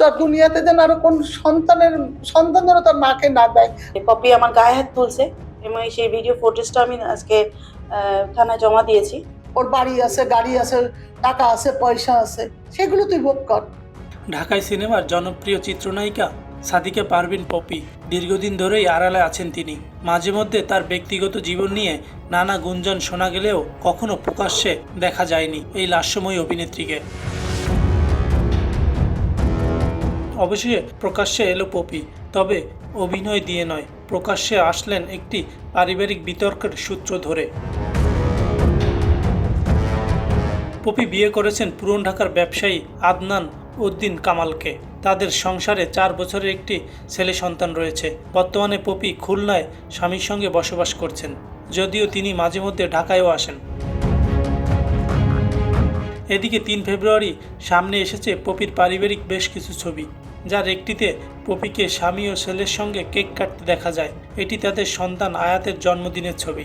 তার দুনিয়াতে যেন আরও কোন সন্তানের সন্তান যেন তার মাকে না দেয়। পপি আমার গায়ে হাত তুলছে এবং সেই ভিডিও ফুটেজটা আমি আজকে আহ, থানায় জমা দিয়েছি। ওর বাড়ি আছে গাড়ি আছে টাকা আছে পয়সা আছে সেগুলো তুই ভোগ কর। ঢাকায় সিনেমার জনপ্রিয় চিত্রনায়িকা সাদিকা পারভিন পপি দীর্ঘদিন ধরেই আড়ালে আছেন তিনি। মাঝে মধ্যে তার ব্যক্তিগত জীবন নিয়ে নানা গুঞ্জন শোনা গেলেও কখনো প্রকাশ্যে দেখা যায়নি এই লাস্যময়ী অভিনেত্রীকে। অবশেষে প্রকাশ্যে এলো পপি, তবে অভিনয় দিয়ে নয়, প্রকাশ্যে আসলেন একটি পারিবারিক বিতর্কের সূত্র ধরে। পপি বিয়ে করেছেন পুরন ঢাকার ব্যবসায়ী আদনান উদ্দিন কামালকে। তাদের সংসারে চার বছরের একটি ছেলে সন্তান রয়েছে। বর্তমানে পপি খুলনায় স্বামীর সঙ্গে বসবাস করছেন, যদিও তিনি মাঝে মধ্যে ঢাকায়ও আসেন। এদিকে তিন ফেব্রুয়ারি সামনে এসেছে পপির পারিবারিক বেশ কিছু ছবি। যার একটিতে পপিকে স্বামী ও ছেলের সঙ্গে কেক কাটতে দেখা যায়। এটি তাদের সন্তান আয়াতের জন্মদিনের ছবি।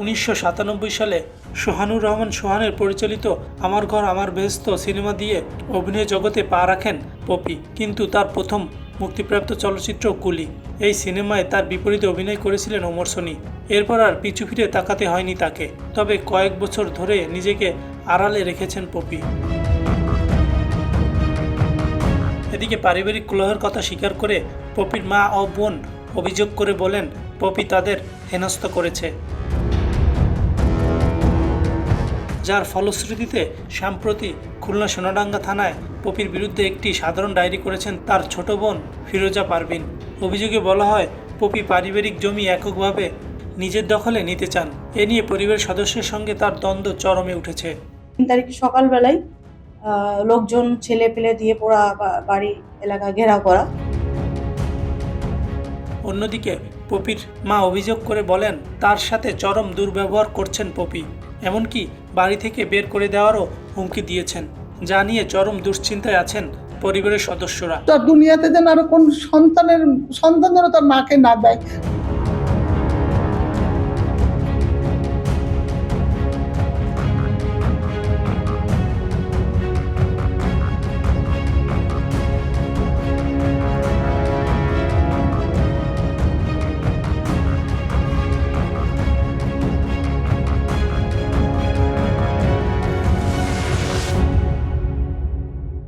উনিশশো সাতানব্বই সালে সোহানুর রহমান সোহানের পরিচালিত আমার ঘর, আমার বেহস্ত সিনেমা দিয়ে অভিনয় জগতে পা রাখেন পপি, কিন্তু তার প্রথম মুক্তিপ্রাপ্ত চলচ্চিত্র কুলি। এই সিনেমায় তার বিপরীতে অভিনয় করেছিলেন ওমর সনি। এরপর আর পিছু ফিরে তাকাতে হয়নি তাকে। তবে কয়েক বছর ধরে নিজেকে আড়ালে রেখেছেন পপি। এদিকে পারিবারিক কলহের কথা স্বীকার করে পপির মা ও বোন অভিযোগ করে বলেন, পপি তাদের হেনস্থ করেছে। যার ফলশ্রুতিতে সম্প্রতি খুলনা সোনাডাঙ্গা থানায় পপির বিরুদ্ধে একটি সাধারণ ডায়েরি করেছেন তার ছোট বোন ফিরোজা পারভিন। অভিযোগে বলা হয়, পপি পারিবারিক জমি এককভাবে নিজের দখলে নিতে চান। এ নিয়ে পরিবারের সদস্যের সঙ্গে তার দ্বন্দ্ব চরমে উঠেছে। তিন তারিখে সকালবেলায় লোকজন ছেলে পেলে দিয়ে পোড়া বা- বাড়ি এলাকা ঘেরাও করা। অন্যদিকে পপির মা অভিযোগ করে বলেন তার সাথে চরম দুর্ব্যবহার করছেন পপি। এমনকি বাড়ি থেকে বের করে দেওয়ারও হুমকি দিয়েছেন। যা নিয়ে চরম দুশ্চিন্তায় আছেন পরিবারের সদস্যরা। তার দুনিয়াতে যেন আরও কোন সন্তানের সন্তান যেন তার মাকে না দেয়।